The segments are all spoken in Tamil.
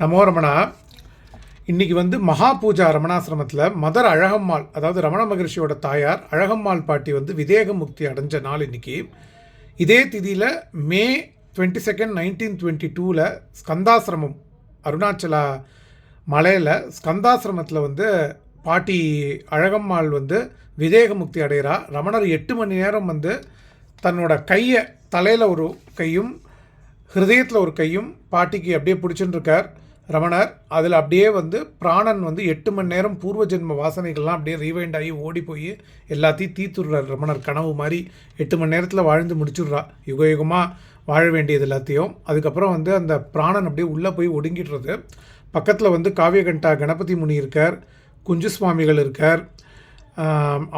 நமோ ரமணா இன்றைக்கி வந்து மகா பூஜா ரமணாசிரமத்தில் மதர் அழகம்மாள் அதாவது ரமண மகர்ஷியோட தாயார் அழகம்மாள் பாட்டி வந்து விதேக முக்தி அடைஞ்ச நாள் இன்றைக்கி இதே திதியில் May twenty second nineteen twenty டூவில் ஸ்கந்தாசிரமம் அருணாச்சலா மலையில் ஸ்கந்தாசிரமத்தில் வந்து பாட்டி அழகம்மாள் வந்து விதேக முக்தி அடைகிறா ரமணர் எட்டு மணி நேரம் வந்து தன்னோட கையை தலையில் ஒரு கையும் ஹிருதயத்தில் ஒரு கையும் பாட்டிக்கு அப்படியே பிடிச்சுன்னு இருக்கார். ரமணர் அதில் அப்படியே வந்து பிராணன் வந்து எட்டு மணி நேரம் பூர்வ ஜென்ம வாசனைகள்லாம் அப்படியே ரீவைண்ட் ஆகி ஓடி போய் எல்லாத்தையும் தீத்துடுறார் ரமணர். கனவு மாதிரி எட்டு மணி நேரத்தில் வாழ்ந்து முடிச்சுடுறா. யுகயுகமாக வாழ வேண்டியது எல்லாத்தையும். அதுக்கப்புறம் வந்து அந்த பிராணன் அப்படியே உள்ளே போய் ஒடுங்கிடுறது. பக்கத்தில் வந்து காவியகண்டா கணபதி முனி இருக்கார் குஞ்சு சுவாமிகள் இருக்கார்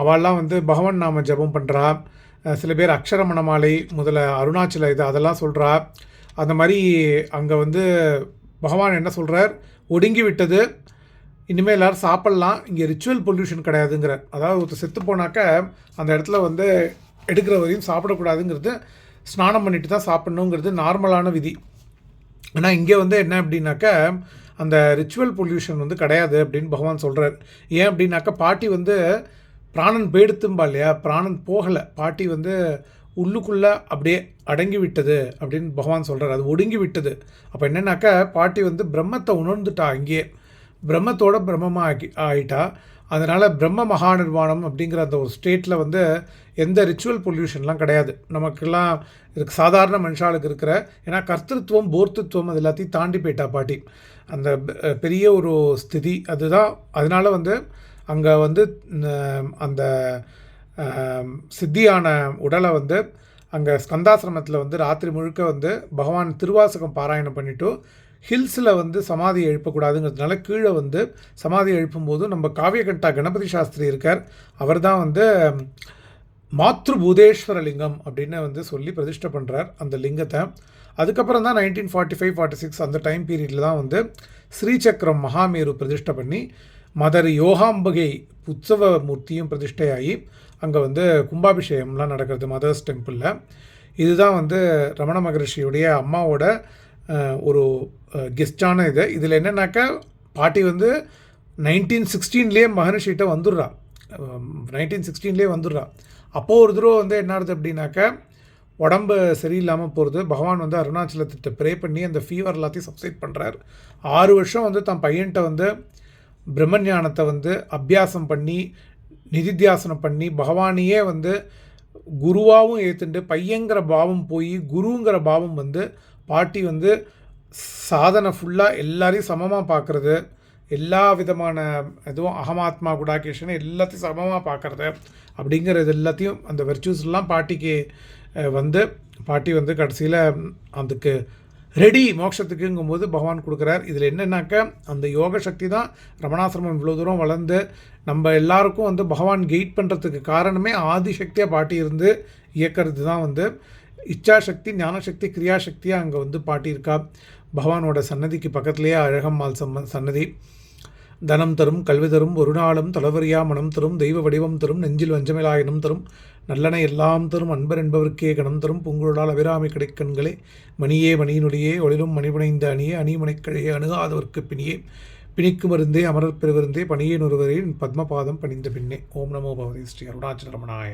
அவெல்லாம் வந்து பகவான் நாம ஜெபம் பண்ணுறா சில பேர் அக்ஷரமணமாலை முதல்ல அருணாச்சல இது அதெல்லாம் சொல்கிறா அந்த மாதிரி அங்கே வந்து பகவான் என்ன சொல்கிறார் ஒடுங்கி விட்டது இனிமேல் எல்லோரும் சாப்பிட்லாம். இங்கே ரிச்சுவல் பொல்யூஷன் கிடையாதுங்கிறார். அதாவது ஒருத்தர் செத்து போனாக்க அந்த இடத்துல வந்து எடுக்கிற வரையும் சாப்பிடக்கூடாதுங்கிறது ஸ்நானம் பண்ணிட்டு தான் சாப்பிட்ணுங்கிறது நார்மலான விதி. ஆனால் இங்கே வந்து என்ன அப்படின்னாக்க அந்த ரிச்சுவல் பொல்யூஷன் வந்து கிடையாது அப்படின்னு பகவான் சொல்கிறார் ஏன் அப்படின்னாக்கா பாட்டி வந்து பிராணன் போயிடுத்தும்பா இல்லையா? பிராணன் போகலை. பாட்டி வந்து உள்ளுக்குள்ளே அப்படியே அடங்கி விட்டது அப்படின்னு பகவான் சொல்கிறார் அது ஒடுங்கி விட்டது அப்போ என்னென்னாக்கா பாட்டி வந்து பிரம்மத்தை உணர்ந்துட்டா அங்கேயே. பிரம்மத்தோட பிரம்மமாக ஆகி ஆகிட்டா அதனால் பிரம்ம மகாநிர்வாணம் அப்படிங்கிற அந்த ஒரு ஸ்டேட்டில் வந்து எந்த ரிச்சுவல் பொல்யூஷன்லாம் கிடையாது. நமக்கெல்லாம் இருக்கு சாதாரண மனுஷாளுக்கு இருக்கிற ஏன்னா கர்த்தத்துவம் போர்த்தத்துவம் அது எல்லாத்தையும் தாண்டி போயிட்டா பாட்டி. அந்த பெரிய ஒரு ஸ்திதி அதுதான். அதனால வந்து அங்கே வந்து அந்த சித்தியான உடலை வந்து அங்கே ஸ்கந்தாசிரமத்தில் வந்து ராத்திரி முழுக்க வந்து பகவான் திருவாசகம் பாராயணம் பண்ணிவிட்டு ஹில்ஸில் வந்து சமாதி எழுப்பக்கூடாதுங்கிறதுனால கீழே வந்து சமாதி எழுப்பும்போது நம்ம காவியகண்டா கணபதி சாஸ்திரி இருக்கார். அவர் தான் வந்து மாத்ருபூதேஸ்வர லிங்கம் அப்படின்னு வந்து சொல்லி பிரதிஷ்டை பண்ணுறார் அந்த லிங்கத்தை. அதுக்கப்புறம் தான் nineteen forty five forty six அந்த டைம் பீரியடில் தான் வந்து ஸ்ரீசக்கரம் மகாமேரு பிரதிஷ்டை பண்ணி மதர் யோகாம்பகை உற்சவ மூர்த்தியும் பிரதிஷ்டையாகி அங்கே வந்து கும்பாபிஷேகம்லாம் நடக்கிறது மதர்ஸ் டெம்பிளில். இதுதான் வந்து ரமண மகரிஷியுடைய அம்மாவோட ஒரு கெஸ்டான இது. இதில் என்னென்னாக்கா பாட்டி வந்து நைன்டீன் சிக்ஸ்டீன்லேயே மகரிஷிகிட்ட வந்துடுறா. நைன்டீன் சிக்ஸ்டீன்லேயே வந்துடுறா. அப்போது ஒரு தடவை வந்து என்ன ஆகுது அப்படின்னாக்கா உடம்பு சரியில்லாமல் போகிறது பகவான் வந்து அருணாச்சலத்திட்ட ப்ரே பண்ணி அந்த ஃபீவர் எல்லாத்தையும் சப்சைட் பண்ணுறார் ஆறு வருஷம் வந்து தன் பையன்கிட்ட வந்து பிரம்மஞானத்தை வந்து அபியாசம் பண்ணி நிதித்தியாசனம் பண்ணி பகவானையே வந்து குருவாகவும் ஏற்றுண்டு பையங்கிற பாவம் போய் குருங்கிற பாவம் வந்து பாட்டி வந்து சாதனை ஃபுல்லாக எல்லாரையும் சமமாக பார்க்குறது எல்லா விதமான இதுவும் அகமாத்மா குடாகேஷன் எல்லாத்தையும் சமமாக பார்க்குறது அப்படிங்கிறது எல்லாத்தையும் அந்த வெர்ச்சூஸ்லாம் பாட்டிக்கு வந்து பாட்டி வந்து கடைசியில் அதுக்கு ரெடி மோட்சத்துக்குங்கும்போது பகவான் கொடுக்குறார். இதில் என்னென்னாக்கா அந்த யோக சக்தி தான் ரமணாசிரமம் இவ்வளோ தூரம் வளர்ந்து நம்ம எல்லாருக்கும் வந்து பகவான் கெயிட் பண்ணுறதுக்கு காரணமே ஆதிசக்தியாக பாட்டி இருந்து இயக்கிறது தான் வந்து. இச்சாசக்தி ஞானசக்தி கிரியாசக்தியாக அங்கே வந்து பாட்டி இருக்கா. பகவானோட சன்னதிக்கு பக்கத்துலேயே அழகம்மாள் சம்ம சன்னதி. தனம் தரும் கல்வி தரும் ஒரு நாளும் தளவரியா மனம் தரும் தெய்வ வடிவம் தரும் நெஞ்சில் வஞ்சமிலாயினம் தரும் நல்லன எல்லாம் தரும் அன்பர் என்பவர்க்கே கணம் தரும் பூங்குழலால் அபிராமி கிடைக்கண்களே மணியே மணியினுடையே ஒளிரும் மணிபுனைந்த அணியே அணிமனைக்கழையே அணுகாதவர்க்கு பிணியே பிணிக்கு மருந்தே அமரர் பெருவிருந்தே பணியின் நொருவரே பத்மபாதம் பணிந்த பின்னே. ஓம் நமோ பகவதி ஸ்ரீ அருணாச்சல ரமணாய